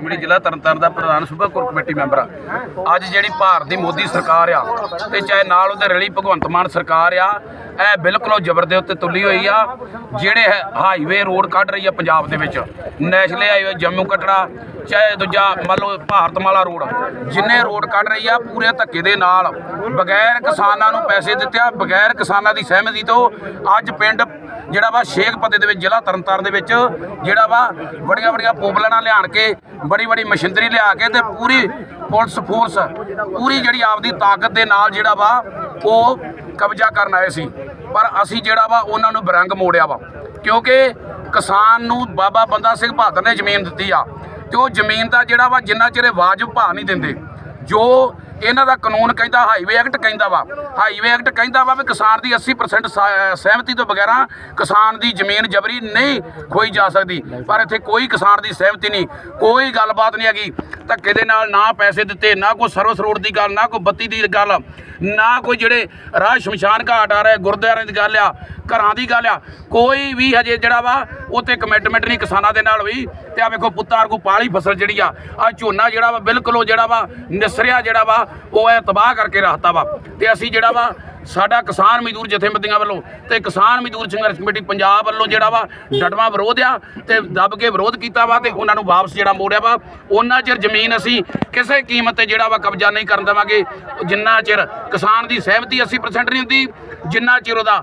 ਜੁਮੜੀ ਜ਼ਿਲ੍ਹਾ ਤਰਨਤਾਰਨ ਦਾ ਪ੍ਰਧਾਨ ਸੂਬਾ ਕੋਰ ਕਮੇਟੀ ਮੈਂਬਰ ਆ। ਅੱਜ ਜਿਹੜੀ ਭਾਰਤ ਦੀ ਮੋਦੀ ਸਰਕਾਰ ਆ, ਤੇ ਚਾਹੇ ਨਾਲ ਉਹਦੇ ਰਲੀ ਭਗਵੰਤ ਮਾਨ ਸਰਕਾਰ ਆ ਇਹ ਬਿਲਕੁਲ ਉਹ ਜ਼ਬਰ ਦੇ ਉੱਤੇ ਤੁਲੀ ਹੋਈ ਆ, ਜਿਹੜੇ ਹੈ ਹਾਈਵੇ ਰੋਡ ਕੱਢ ਰਹੀ ਆ ਪੰਜਾਬ ਦੇ ਵਿੱਚ। ਨੈਸ਼ਨਲ ਹਾਈਵੇ ਜੰਮੂ ਕਟੜਾ, ਚਾਹੇ ਦੂਜਾ ਮੰਨ ਲਓ ਭਾਰਤਮਾਲਾ ਰੋਡ ਜਿੰਨੇ ਰੋਡ ਕੱਢ ਰਹੀ ਆ, ਪੂਰੇ ਧੱਕੇ ਦੇ ਨਾਲ। ਬਗੈਰ ਕਿਸਾਨਾਂ ਨੂੰ ਪੈਸੇ ਦਿੱਤਿਆ ਬਗੈਰ ਕਿਸਾਨਾਂ ਦੀ ਸਹਿਮਤੀ ਤੋਂ ਅੱਜ ਪਿੰਡ ਜਿਹੜਾ ਵਾ ਸ਼ੇਖਪਤੇ ਦੇ ਵਿੱਚ, ਜ਼ਿਲ੍ਹਾ ਤਰਨਤਾਰਨ ਦੇ ਵਿੱਚ ਜਿਹੜਾ ਵਾ ਬੜੀਆਂ ਬੜੀਆਂ ਪੋਪਲਣਾ ਲਿਆਣ ਕੇ ਬੜੀ ਬੜੀ ਮਸ਼ੀਨਰੀ ਲਿਆ ਕੇ ਤੇ ਪੂਰੀ ਪੁਲਿਸ ਫੋਰਸ, ਪੂਰੀ ਜਿਹੜੀ ਆਪਦੀ ਤਾਕਤ ਦੇ ਨਾਲ ਜਿਹੜਾ ਵਾ ਉਹ ਕਬਜ਼ਾ ਕਰਨ ਆਏ ਸੀ। ਪਰ ਅਸੀਂ ਜਿਹੜਾ ਵਾ ਉਹਨਾਂ ਨੂੰ ਬਰੰਗ ਮੋੜਿਆ ਵਾ। ਕਿਉਂਕਿ ਕਿਸਾਨ ਨੂੰ ਬਾਬਾ ਬੰਦਾ ਸਿੰਘ ਬਹਾਦਰ ਨੇ ਜ਼ਮੀਨ ਦਿੱਤੀ ਆ ਤੇ ਉਹ ਜ਼ਮੀਨ ਦਾ ਜਿਹੜਾ ਵਾ ਜਿੰਨਾ ਚਿਰ ਵਾਜਬ ਭਾਅ ਨਹੀਂ ਦਿੰਦੇ, ਜੋ ਇਹਨਾਂ ਦਾ ਕਾਨੂੰਨ ਕਹਿੰਦਾ, ਹਾਈਵੇ ਐਕਟ ਕਹਿੰਦਾ ਵਾ, ਹਾਈਵੇ ਐਕਟ ਕਹਿੰਦਾ ਵਾ ਵੀ ਕਿਸਾਨ ਦੀ 80% ਸਾ- ਸਹਿਮਤੀ ਤੋਂ ਬਗੈਰਾ ਕਿਸਾਨ ਦੀ ਜ਼ਮੀਨ ਜਬਰੀ ਨਹੀਂ ਖੋਈ ਜਾ ਸਕਦੀ। ਪਰ ਇੱਥੇ ਕੋਈ ਕਿਸਾਨ ਦੀ ਸਹਿਮਤੀ ਨਹੀਂ, ਕੋਈ ਗੱਲਬਾਤ ਨਹੀਂ ਹੈਗੀ। ਧੱਕੇ ਦੇ ਨਾਲ ਨਾ ਪੈਸੇ ਦਿੱਤੇ, ਨਾ ਕੋਈ ਸਰਵਿਸ ਰੋਡ ਦੀ ਗੱਲ, ਨਾ ਕੋਈ ਬੱਤੀ ਦੀ ਗੱਲ, ਨਾ ਕੋਈ ਜਿਹੜੇ ਰਾਹ ਸ਼ਮਸ਼ਾਨ ਘਾਟ ਆ ਰਹੇ, ਗੁਰਦੁਆਰਿਆਂ ਦੀ ਗੱਲ ਆ, ਘਰਾਂ ਦੀ ਗੱਲ ਆ, ਕੋਈ ਵੀ ਹਜੇ ਜਿਹੜਾ ਵਾ ਉੱਤੇ ਕਮਿਟਮੈਂਟ ਨਹੀਂ ਕਿਸਾਨਾਂ ਦੇ ਨਾਲ ਹੋਈ। ਤੇ ਆ ਵੇਖੋ ਪੁੱਤਾਰ ਕੋ ਪਾਲੀ ਫਸਲ ਜਿਹੜੀ ਆ ਆ ਝੋਨਾ ਜਿਹੜਾ ਵਾ, ਬਿਲਕੁਲ ਉਹ ਜਿਹੜਾ ਵਾ, ਨਿਸਰਿਆ ਜਿਹੜਾ ਵਾ, ਉਹ ਐ ਤਬਾਹ ਕਰਕੇ ਰੱਖਤਾ ਵਾ। ਤੇ ਅਸੀਂ ਜਿਹੜਾ ਵਾ ਸਾਡਾ ਕਿਸਾਨ ਮਜ਼ਦੂਰ ਜਥੇਬੰਦੀਆਂ ਵੱਲੋਂ ਤੇ ਕਿਸਾਨ ਮਜ਼ਦੂਰ ਸੰਘਰਸ਼ ਕਮੇਟੀ ਪੰਜਾਬ ਵੱਲੋਂ ਜਿਹੜਾ ਵਾ ਡਟਵਾ ਵਿਰੋਧ ਆ ਤੇ ਦੱਬ ਕੇ ਵਿਰੋਧ ਕੀਤਾ ਵਾ ਤੇ ਉਹਨਾਂ ਨੂੰ ਵਾਪਸ ਜਿਹੜਾ ਮੋੜਿਆ ਵਾ। ਉਹਨਾਂ ਚਿਰ ਜ਼ਮੀਨ ਅਸੀਂ ਕਿਸੇ ਕੀਮਤ ਤੇ ਜਿਹੜਾ ਵਾ ਕਬਜ਼ਾ ਨਹੀਂ ਕਰਨ ਦੇਵਾਂਗੇ। ਜਿੰਨਾ ਚਿਰ ਕਿਸਾਨ ਦੀ ਸਹਿਮਤੀ 80% ਨਹੀਂ ਹੁੰਦੀ, ਜਿੰਨਾ ਚਿਰ ਉਹਦਾ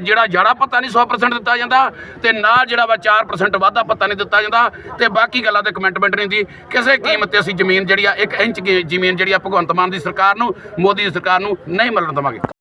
ਜਿਹੜਾ ਜੜਾ ਪੱਤਾ ਨਹੀਂ 100% ਦਿੱਤਾ ਜਾਂਦਾ ਤੇ ਨਾਲ ਜਿਹੜਾ ਵਾ 4% ਵਾਧਾ ਪੱਤਾ ਨਹੀਂ ਦਿੱਤਾ ਜਾਂਦਾ ਤੇ ਬਾਕੀ ਗੱਲਾਂ ਤੇ ਕਮੈਂਟਮੈਂਟ ਨਹੀਂ ਹੁੰਦੀ ਕਿਸੇ ਕੀਮਤ ਤੇ ਅਸੀਂ ਜ਼ਮੀਨ ਜਿਹੜੀ ਆ 1 ਇੰਚ ਕੀ ਜ਼ਮੀਨ ਜਿਹੜੀ ਆ ਭਗਵੰਤ ਮਾਨ ਦੀ ਸਰਕਾਰ ਨੂੰ, ਮੋਦੀ ਦੀ ਸਰਕਾਰ ਨੂੰ ਨਹੀਂ ਮਿਲਣ ਦੇਵਾਂਗੇ।